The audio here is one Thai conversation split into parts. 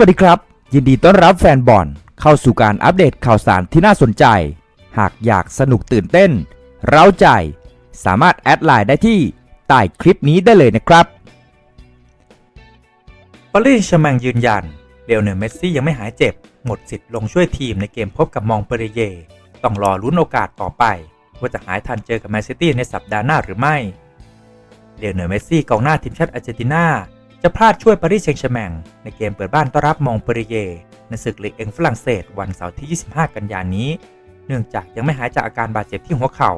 วัสดีครับ ยินดีต้อนรับแฟนบอลเข้าสู่การอัปเดตข่าวสารที่น่าสนใจ หากอยากสนุกตื่นเต้น เร้าใจ สามารถแอดไลน์ได้ที่ใต้คลิปนี้ได้เลยนะครับปารีสแชร์แมงยืนยันเลโอเนลเมสซี่ยังไม่หายเจ็บ หมดสิทธิ์ลงช่วยทีมในเกมพบกับมองเปเรเย ต้องรอลุ้นโอกาสต่อไป ว่าจะหายทันเจอกับแมนซิตี้ในสัปดาห์หน้าหรือไม่เลโอเนลเมสซี่กองหน้าทีมชาติอาร์เจนตินา จะพลาดช่วยปารีสแชงต์แชร์แมงในเกมเปิดบ้านต้อนรับมองเปเรเย ในศึกลีกเองฝรั่งเศสวันเสาร์ที่ 25 กันยายนนี้ เนื่องจากยังไม่หายจากอาการบาดเจ็บที่หัวเข่า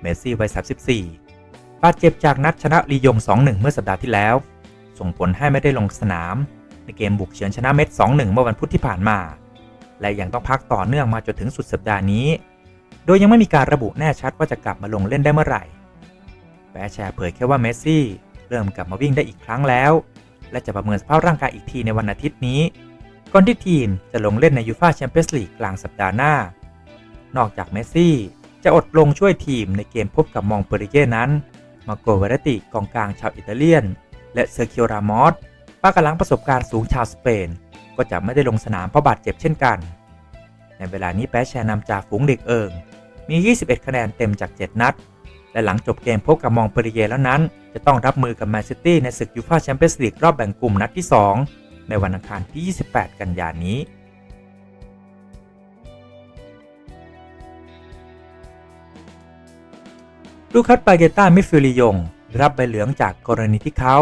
เมสซี่วัย 34 บาดเจ็บจากนัดชนะลียง 2-1 เมื่อสัปดาห์ที่แล้ว ส่งผลให้ไม่ได้ลงสนาม ในเกมบุกเฉือนชนะเม็ด 2-1 เมื่อวันพุธที่ผ่านมา และยังต้องพักต่อเนื่องมาจนถึงสุดสัปดาห์นี้ โดยยังไม่มีการระบุแน่ชัดว่าจะกลับมาลงเล่นได้เมื่อไหร่แปแชร์เผยแค่ว่าเมสซี่ ริ่มกลับมาวิ่งได้อีกครั้งแล้ว และจะประเมินสภาพร่างกายอีกทีในวันอาทิตย์นี้ ก่อนที่ทีมจะลงเล่นในยูฟ่าแชมเปี้ยนส์ลีกกลางสัปดาห์หน้า นอกจากเมสซี่จะอดลงช่วยทีมในเกมพบกับมองเปริเย่นั้น มาโกเวรติกองกลางชาวอิตาเลียน และเซอร์คิโอรามอสป้ากำลังประสบการณ์สูงชาวสเปน ก็จะไม่ได้ลงสนามเพราะบาดเจ็บเช่นกัน ในเวลานี้แปแชร์นำจากฝูงเด็กเอิงมี 21 คะแนนเต็มจาก 7 นัด และหลังจบเกมพบกับมองเปริเยแล้วนั้น จะต้องรับมือกับแมนซิตี้ในศึกยูฟ่าแชมเปี้ยนส์ลีกรอบแบ่งกลุ่มนัดที่ 2 ในวันอังคารที่ 28 กันยายนนี้ลูคัสปาเกต้ามิฟิลด์ลียง รับใบเหลืองจากกรณีที่เขา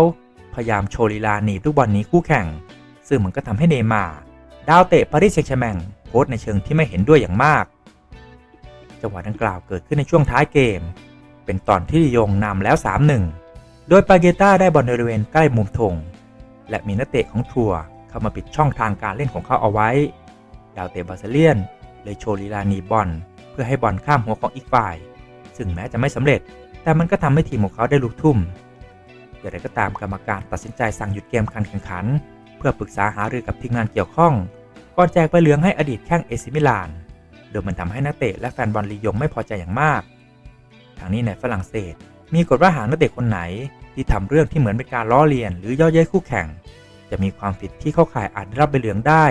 พยายามโชว์ลีลาหนีลูกบอลหนี้คู่แข่ง ซึ่งมันก็ทำให้เนย์มาดาวเตะปารีสแซงต์แชร์แมงโพสในเชิงที่ไม่เห็นด้วยอย่างมาก จังหวะดังกล่าวเกิดขึ้นในช่วงท้ายเกม เป็นตอนที่ลียงนำแล้ว 3-1 โดยปาเกต้าได้บอลบริเวณใกล้มุมธงและมีนักเตะของทัวร์เข้ามาปิดช่องทางการเล่นของเขาเอาไว้ ดาวเตะบาซเลียน เลยโชว์ลีลานีบอลเพื่อให้บอลข้ามหัวของอีกฝ่าย ซึ่งแม้จะไม่สำเร็จ แต่มันก็ทำให้ทีมของเขาได้ลุกทุ่มอย่างไรก็ตามกรรมการตัดสินใจสั่งหยุดเกมการแข่งขัน เพื่อปรึกษาหารือกับทีมงานเกี่ยวข้อง ก่อนแจกใบเหลืองให้อดีตแข้งเอซิมิลาน โดยมันทำให้นักเตะและแฟนบอลลียงไม่พอใจอย่างมาก ทางนี้ในฝรั่งเศส มีกฎว่าหากนักเตะคนไหน ที่ทำเรื่องที่เหมือนเป็นการล้อเลียน หรือย่อเย้ยคู่แข่ง จะมีความผิดที่เข้าข่ายอาจได้รับใบเหลืองได้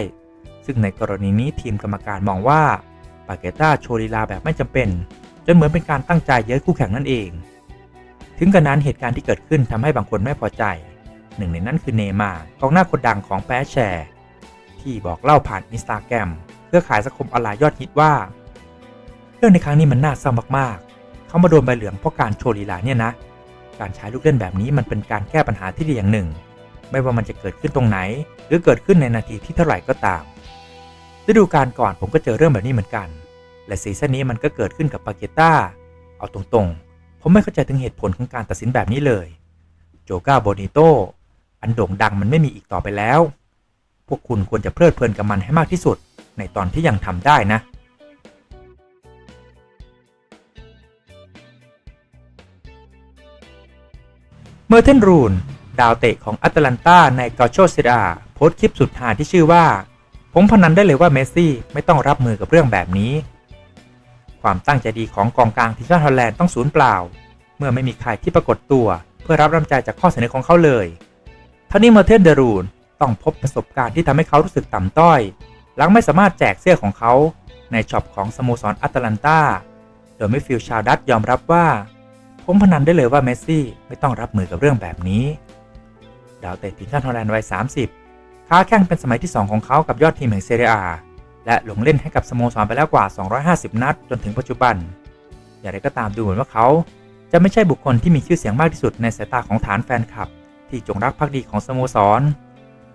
ซึ่งในกรณีนี้ทีมกรรมการมองว่าปาเกต้าโชว์ลีลาแบบไม่จำเป็น จนเหมือนเป็นการตั้งใจเย้ยคู่แข่งนั่นเอง ถึงกระนั้นเหตุการณ์ที่เกิดขึ้นทำให้บางคนไม่พอใจ หนึ่งในนั้นคือเนย์มาร์กองหน้าคนดังของแปแชร์ ที่บอกเล่าผ่านอินสตาแกรมเพื่อขายสังคมออนไลน์ยอดฮิตว่า เรื่องในครั้งนี้มันน่าเศร้ามากๆ เขามาโดนใบเหลืองเพราะการโชว์ลีลาเนี่ยนะ การใช้ลูกเล่นแบบนี้มันเป็นการแก้ปัญหาที่ดีอย่างหนึ่ง ไม่ว่ามันจะเกิดขึ้นตรงไหน หรือเกิดขึ้นในนาทีที่เท่าไหร่ก็ตามฤดูกาลก่อนผมก็เจอเรื่องแบบนี้เหมือนกัน และซีซั่นนี้มันก็เกิดขึ้นกับปาเกต้า เอาตรงๆ ผมไม่เข้าใจถึงเหตุผลของการตัดสินแบบนี้เลย โจก้าโบนิโตอันโด่งดังมันไม่มีอีกต่อไปแล้ว พวกคุณควรจะเพลิดเพลินกับมันให้มากที่สุด ในตอนที่ยังทำได้นะ เมอร์เทนรูน ดาวเตะของแอตแลนตาในกาโชเซราโพสต์คลิปสุดหาที่ชื่อว่า ผมพนันได้เลยว่าเมสซี่ไม่ต้องรับมือกับเรื่องแบบนี้ ความตั้งใจดีของกองกลางทีมชาติฮอลแลนด์ต้องสูญเปล่า เมื่อไม่มีใครที่ปรากฏตัว เพื่อรับน้ำใจจากข้อเสนอของเขาเลยท่านี้เมอร์เทนเดรูนต้องพบประสบการณ์ที่ทำให้เขารู้สึกต่ำต้อย หลังไม่สามารถแจกเสื้อของเขาในช็อปของสโมสรแอตแลนตาโดยไม่ฟิลชาวดัตยอมรับว่า ผมพนันได้เลยว่าเมสซี่ไม่ต้องรับมือกับเรื่องแบบนี้ ดาวเตะทีมชาติฮอลแลนด์วัย 30 ค้าแข่งเป็นสมัยที่ 2 ของเขากับยอดทีมแห่งเซเรียอาและลงเล่นให้กับสโมสรไปแล้วกว่า 250 นัด จนถึงปัจจุบัน อย่างไรก็ตามดูเหมือนว่าเขาจะไม่ใช่บุคคลที่มีชื่อเสียงมากที่สุดในสายตาของฐานแฟนคลับ ที่จงรักภักดีของสโมสร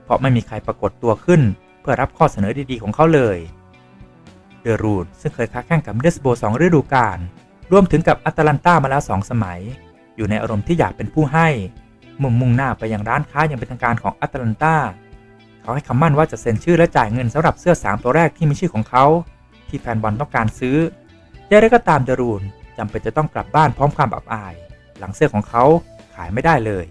เพราะไม่มีใครปรากฏตัวขึ้น เพื่อรับข้อเสนอดีๆของเขาเลย เดอรูนซึ่งเคยค้าแข่งกับเดสโบสองฤดูกาล รวมถึงกับแอตแลนตามาแล้ว 2 สมัย อยู่ในอารมณ์ที่อยากเป็นผู้ให้ มุ่งมุ่งหน้าไปยังร้านค้าอย่างเป็นทางการของแอตแลนตาเขาให้คำมั่นว่าจะเซ็นชื่อและจ่ายเงินสำหรับเสื้อ 3 ตัวแรกที่มีชื่อของเขา ที่แฟนบอลต้องการซื้ออย่างไรก็ตามเดรูนจำเป็นจะต้องกลับบ้านพร้อมความอับอาย หลังเสื้อของเขาขายไม่ได้เลย